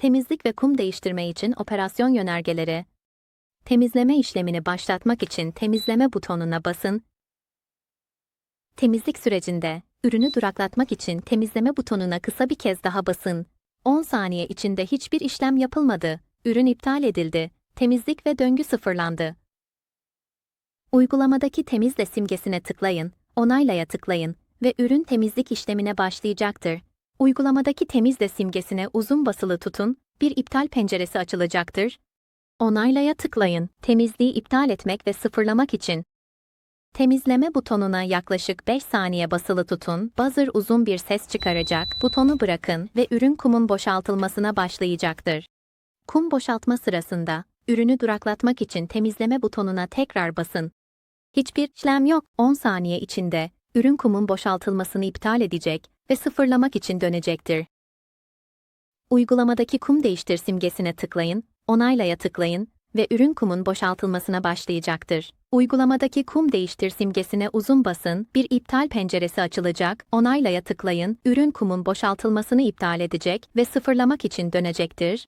Temizlik ve kum değiştirme için operasyon yönergeleri. Temizleme işlemini başlatmak için temizleme butonuna basın. Temizlik sürecinde ürünü duraklatmak için temizleme butonuna kısa bir kez daha basın. 10 saniye içinde hiçbir işlem yapılmadı. Ürün iptal edildi. Temizlik ve döngü sıfırlandı. Uygulamadaki temizle simgesine tıklayın, onaylaya tıklayın ve ürün temizlik işlemine başlayacaktır. Uygulamadaki temizle simgesine uzun basılı tutun, bir iptal penceresi açılacaktır. Onaylaya tıklayın, temizliği iptal etmek ve sıfırlamak için. Temizleme butonuna yaklaşık 5 saniye basılı tutun, buzzer uzun bir ses çıkaracak, butonu bırakın ve ürün kumun boşaltılmasına başlayacaktır. Kum boşaltma sırasında, ürünü duraklatmak için temizleme butonuna tekrar basın. Hiçbir işlem yok, 10 saniye içinde, ürün kumun boşaltılmasını iptal edecek ve sıfırlamak için dönecektir. Uygulamadaki kum değiştir simgesine tıklayın, onaylaya tıklayın ve ürün kumun boşaltılmasına başlayacaktır. Uygulamadaki kum değiştir simgesine uzun basın, bir iptal penceresi açılacak, onaylaya tıklayın, ürün kumun boşaltılmasını iptal edecek ve sıfırlamak için dönecektir.